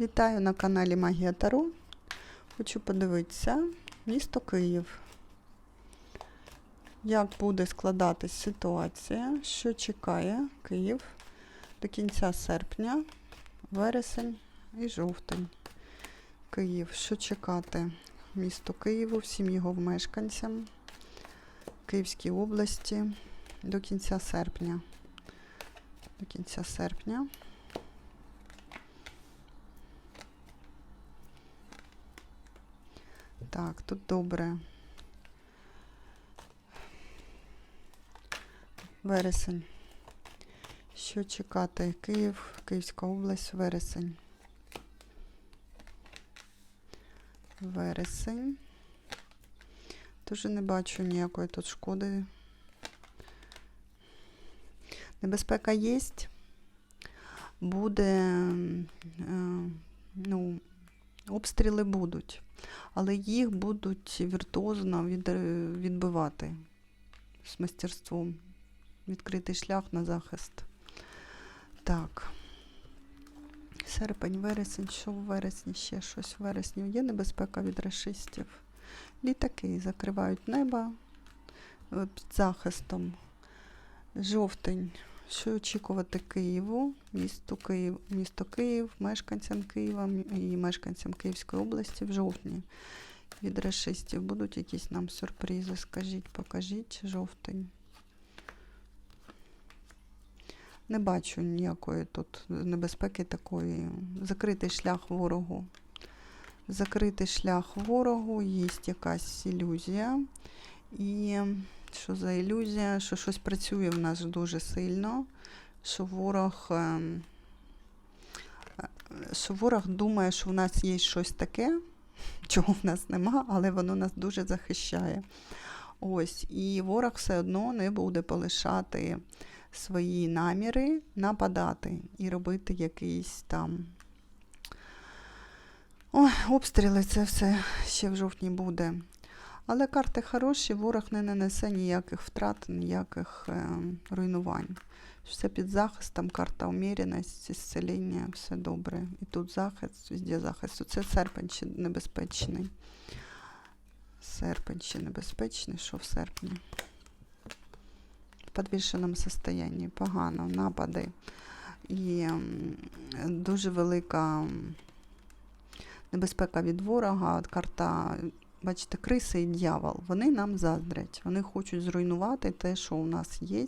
Вітаю на каналі Магія Таро. Хочу подивитися місто Київ. Як буде складатись ситуація, що чекає Київ до кінця серпня, вересень і жовтень. Київ. Що чекати місто Києву, всім його мешканцям, Київській області до кінця серпня. До кінця серпня. Так, тут добре. Вересень. Що чекати? Київ, Київська область, вересень. Вересень. Дуже не бачу ніякої тут шкоди. Небезпека є. Буде, е, ну, обстріли будуть але їх будуть віртуозно відбивати з мастерством. Відкритий шлях на захист. Так. Серпень, вересень, що в вересні ще щось в вересні. Є небезпека від расистів. Літаки закривають небо е, під захистом. Жовтень. Що очікувати Києву, місто Київ, місто Київ, мешканцям Києва і мешканцям Київської області в жовтні від расистів будуть якісь нам сюрпризи? Скажіть, покажіть жовтень. Не бачу ніякої тут небезпеки такої. Закритий шлях ворогу. Закритий шлях ворогу, є якась ілюзія. І що за ілюзія, що щось працює в нас дуже сильно, що ворог, ем, е, що ворог думає, що в нас є щось таке, чого в нас нема, але воно нас дуже захищає. Ось, І ворог все одно не буде полишати свої наміри нападати і робити якийсь там. Ой, обстріли це все ще в жовтні буде. Але карти хороші, ворог не нанесе ніяких втрат, ніяких е, руйнувань. Все під захистом, карта уміреності, зцілення, все добре. І тут захист, везде захист. Це серпень ще небезпечний. Серпень ще небезпечний, що в серпні? В підвішеному стані, погано, напади. І дуже велика небезпека від ворога. Карта Бачите, криси і дьявол, вони нам заздрять. Вони хочуть зруйнувати те, що у нас є,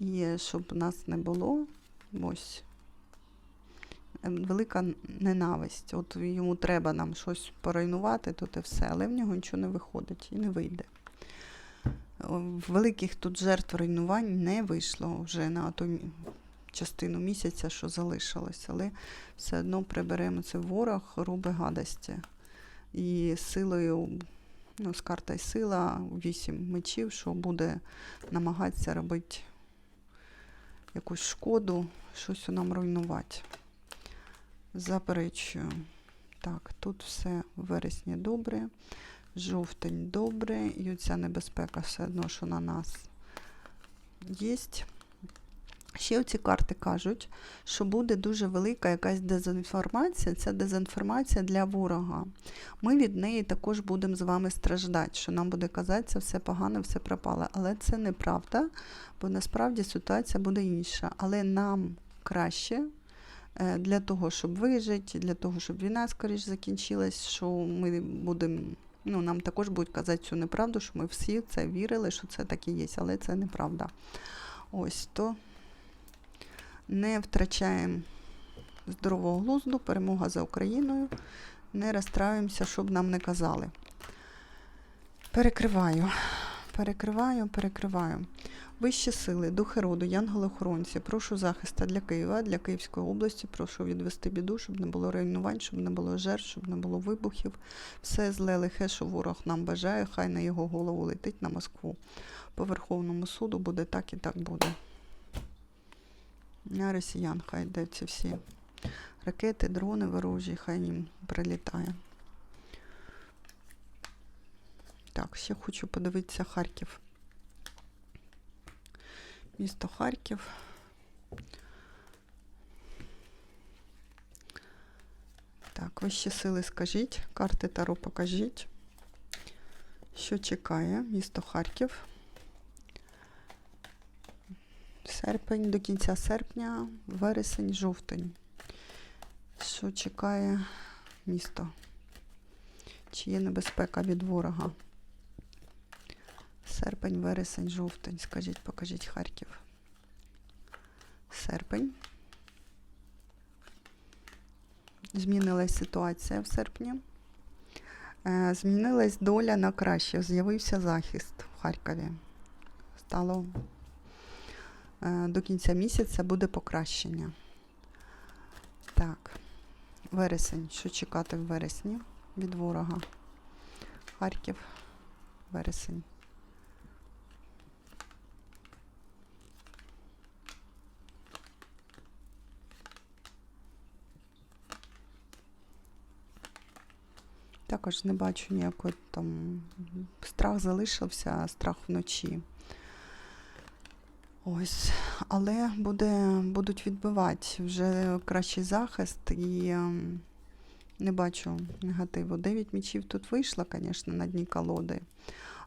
і щоб нас не було. Ось ем, велика ненависть. От йому треба нам щось поруйнувати, то і все, але в нього нічого не виходить і не вийде. Великих тут жертв руйнувань не вийшло вже на ту частину місяця, що залишилось, але все одно приберемо це ворог, робить гадості і силою, ну, з картою сила, вісім мечів, що буде намагатися робити якусь шкоду, щось нам руйнувати. Заперечую. Так, тут все в вересні добре, жовтень добре, і оця небезпека все одно, що на нас є. Ще оці карти кажуть, що буде дуже велика якась дезінформація. Це дезінформація для ворога. Ми від неї також будемо з вами страждати, що нам буде казатися, все погано, все пропало. Але це неправда, бо насправді ситуація буде інша. Але нам краще е, для того, щоб вижити, для того, щоб війна скоріш закінчилась, що ми будемо. Ну, Нам також будуть казати цю неправду, що ми всі це вірили, що це так і є, але це неправда. Ось то не втрачаємо здорового глузду, перемога за Україною. Не розстраюємося, щоб нам не казали. Перекриваю, перекриваю, перекриваю. Вищі сили, духи роду, янголи-охоронці, прошу захисту для Києва, для Київської області, прошу відвести біду, щоб не було руйнувань, щоб не було жертв, щоб не було вибухів. Все зле лихе, що ворог нам бажає, хай на його голову летить на Москву. По Верховному суду буде так і так буде. На росіян хай йде ці всі ракети, дрони ворожі, хай їм прилітає. Так, ще хочу подивитися Харків. Місто Харків. Так, вищі сили скажіть, карти Таро покажіть. Що чекає місто Харків? Серпень до кінця серпня, вересень, жовтень. Що чекає місто? Чи є небезпека від ворога? Серпень, вересень, жовтень. Скажіть, покажіть Харків. Серпень. Змінилась ситуація в серпні. Е, Змінилась доля на краще. З'явився захист в Харкові. Стало до кінця місяця буде покращення. Так, вересень. Що чекати в вересні від ворога? Харків, вересень. Також не бачу ніякого там страх залишився, страх вночі. Ось, але буде, будуть відбивати вже кращий захист і ем, не бачу негативу. Дев'ять мічів тут вийшло, звісно, на дні колоди.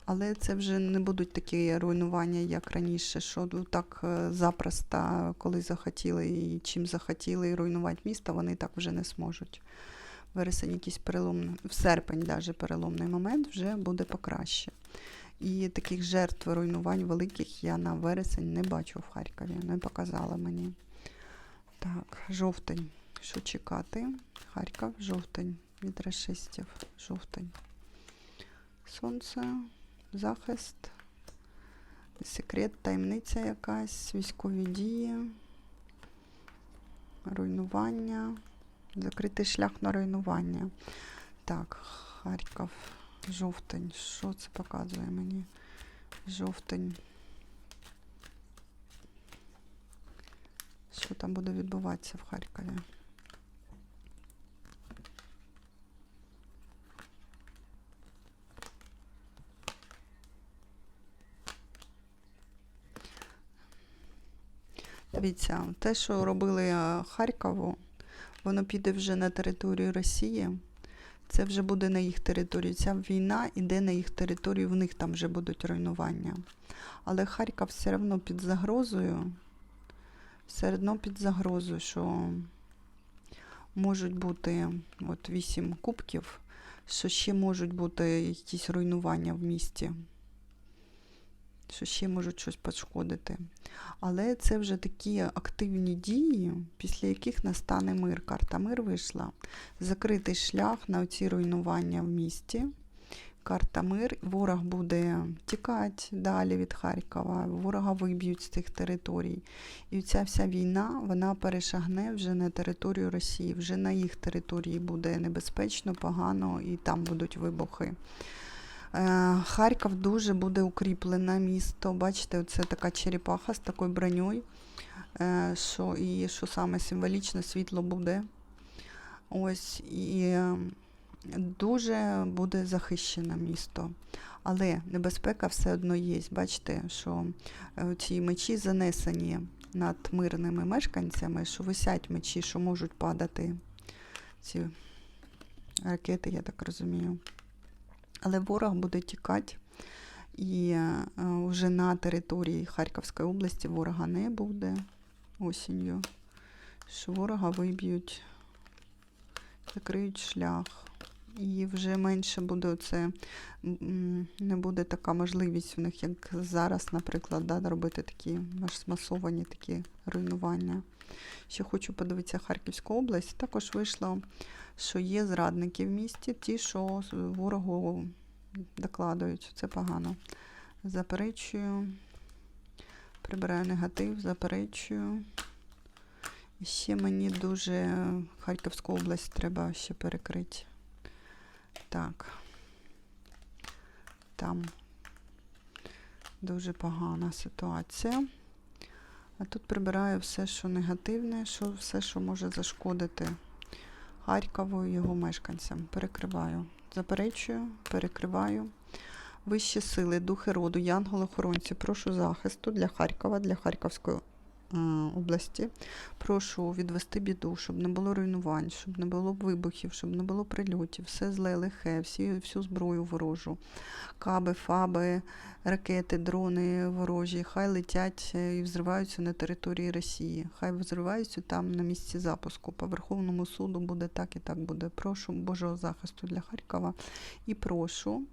Але це вже не будуть такі руйнування, як раніше, що так е, запросто, коли захотіли і чим захотіли і руйнувати місто, вони так вже не зможуть. Вересень якийсь переломний, в серпень навіть переломний момент вже буде покраще. І таких жертв руйнувань великих я на вересень не бачу в Харкові, не показала мені. Так, жовтень. Що чекати? Харків, жовтень. Від расистів. Жовтень. Сонце, захист, секрет, таємниця якась, військові дії, руйнування, закритий шлях на руйнування. Так, Харків, жовтень. Що це показує мені? Жовтень. Що там буде відбуватися в Харкові? Дивіться, те, що робили е, Харкову, воно піде вже на територію Росії. Це вже буде на їх території. Ця війна йде на їх територію, в них там вже будуть руйнування. Але Харків все одно під загрозою, все одно під загрозою, що можуть бути от вісім кубків, що ще можуть бути якісь руйнування в місті, що ще можуть щось пошкодити. Але це вже такі активні дії, після яких настане мир. Карта мир вийшла. Закритий шлях на ці руйнування в місті. Карта мир, ворог буде тікати далі від Харкова, ворога виб'ють з цих територій. І ця вся війна вона перешагне вже на територію Росії, вже на їх території буде небезпечно, погано і там будуть вибухи. Е, Харків дуже буде укріплене місто. Бачите, це така черепаха з такою броньою, е, що, і що саме символічно, світло буде. Ось, і е, дуже буде захищене місто. Але небезпека все одно є. Бачите, що ці мечі занесені над мирними мешканцями, що висять мечі, що можуть падати ці ракети, я так розумію. Але ворог буде тікати. І е, вже на території Харківської області ворога не буде осінню. Що ворога виб'ють, закриють шлях. І вже менше буде оце, не буде така можливість в них, як зараз, наприклад, да, робити такі масовані такі руйнування. Ще хочу подивитися Харківську область. Також вийшло, що є зрадники в місті, ті, що ворогу докладують. Це погано. Заперечую. Прибираю негатив, заперечую. І ще мені дуже Харківську область треба ще перекрити. Так. Там дуже погана ситуація. А тут прибираю все, що негативне, що, все, що може зашкодити Харкову і його мешканцям. Перекриваю. Заперечую, перекриваю. Вищі сили, духи роду, янголи-охоронці, прошу захисту для Харкова, для Харківської області. Прошу відвести біду, щоб не було руйнувань, щоб не було вибухів, щоб не було прильотів, все зле, лихе, всі, всю зброю ворожу, каби, фаби, ракети, дрони ворожі, хай летять е, і взриваються на території Росії. Хай взриваються там на місці запуску. По Верховному суду буде так і так буде. Прошу Божого захисту для Харкова і прошу,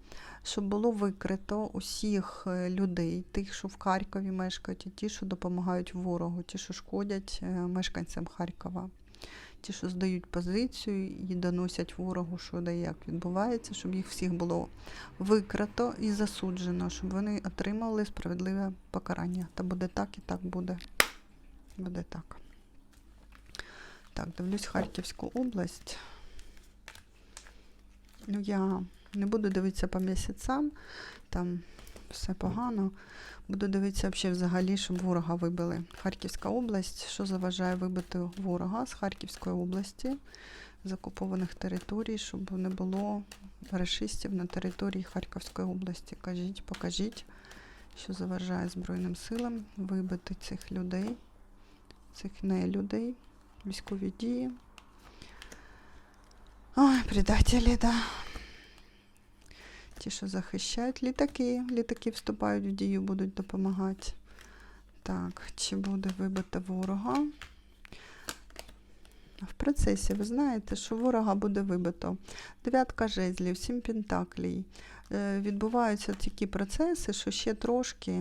щоб було викрито усіх е, людей, тих, що в Харкові мешкають, і ті, що допомагають ворогу, ті, що шкодять е, мешканцям Харкова. Ті, що здають позицію і доносять ворогу, що де як відбувається, щоб їх всіх було викрито і засуджено, щоб вони отримали справедливе покарання. Та буде так і так буде. Буде так. Так, дивлюсь Харківську область. Ну, я не буду дивитися по місяцям, там все погано. Буду дивитися взагалі, щоб ворога вибили. Харківська область, що заважає вибити ворога з Харківської області, з окупованих територій, щоб не було рашистів на території Харківської області. Кажіть, покажіть, що заважає Збройним силам вибити цих людей, цих не людей, військові дії. Ой, предателі, да. Ті, що захищають літаки, літаки вступають в дію, будуть допомагати. Так, чи буде вибити ворога? В процесі ви знаєте, що ворога буде вибито. Дев'ятка жезлів, сім пентаклей. Е, відбуваються такі процеси, що ще трошки,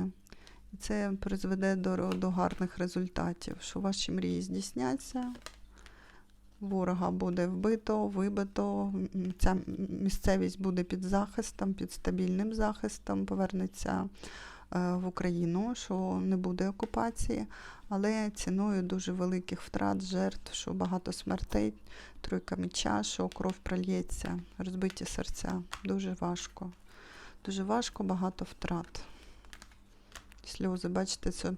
і це призведе до, до гарних результатів, що ваші мрії здійсняться. Ворога буде вбито, вибито. Ця місцевість буде під захистом, під стабільним захистом, повернеться е, в Україну, що не буде окупації, але ціною дуже великих втрат, жертв, що багато смертей, тройка меча, що кров прольється, розбиті серця. Дуже важко. Дуже важко, багато втрат. Сльози, бачите, це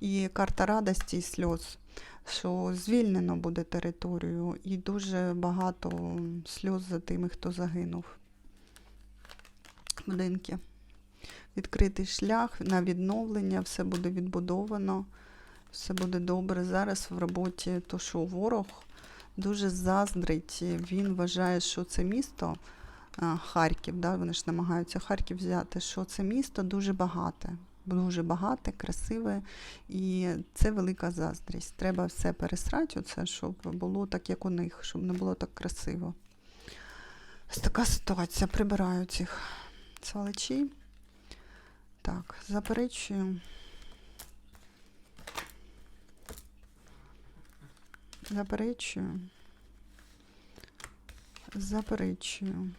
і карта радості і сльоз що звільнено буде територію, і дуже багато сльоз за тими, хто загинув. Будинки. Відкритий шлях на відновлення, все буде відбудовано, все буде добре. Зараз в роботі, то що ворог дуже заздрить. Він вважає, що це місто Харків, да, вони ж намагаються Харків взяти, що це місто дуже багате. Дуже багате, красиве, і це велика заздрість. Треба все пересрати, оце, щоб було так, як у них, щоб не було так красиво. Ось така ситуація. Прибираю цих сваличів. Так, заперечую. Заперечую. Заперечую.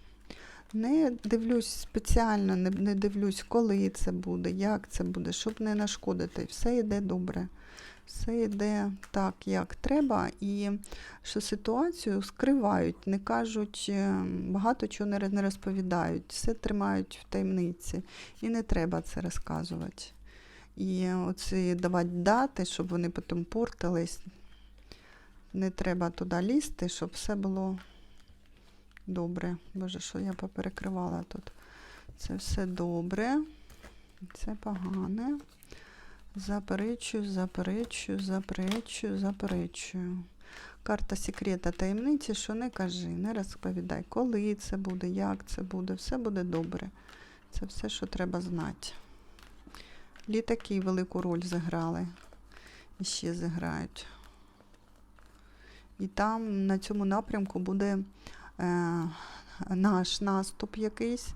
Не дивлюсь спеціально, не, не дивлюсь, коли це буде, як це буде, щоб не нашкодити. Все йде добре. Все йде так, як треба, і що ситуацію скривають, не кажуть, е, багато чого не розповідають, все тримають в таємниці. І не треба це розказувати. І оці давати дати, щоб вони потім портились. Не треба туди лізти, щоб все було добре. Боже, що я поперекривала тут. Це все добре. Це погане. Заперечую, заперечую, заперечую, заперечую. Карта секрета таємниці, що не кажи, не розповідай, коли це буде, як це буде, все буде добре. Це все, що треба знати. Літаки велику роль зіграли. І ще зіграють. І там на цьому напрямку буде наш наступ якийсь,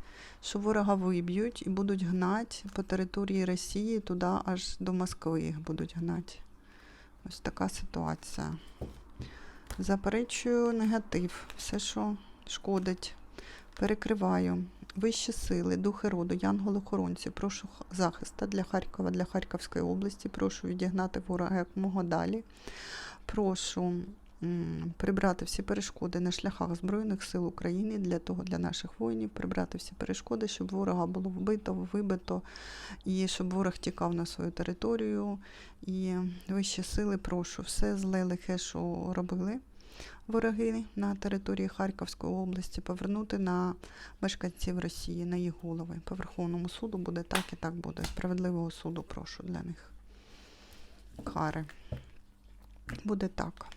що ворога виб'ють і будуть гнати по території Росії туди аж до Москви їх будуть гнати. Ось така ситуація. Заперечую негатив, все, що шкодить, перекриваю. Вищі сили, духи роду, янголи-охоронці, прошу захиста для Харкова, для Харківської області. Прошу відігнати ворога якомога далі. Прошу прибрати всі перешкоди на шляхах Збройних сил України для того, для наших воїнів, прибрати всі перешкоди, щоб ворога було вбито, вибито, і щоб ворог тікав на свою територію. І вищі сили, прошу, все зле лихе, що робили вороги на території Харківської області, повернути на мешканців Росії, на їх голови. По Верховному суду буде так і так буде. Справедливого суду прошу для них. кари. Буде так.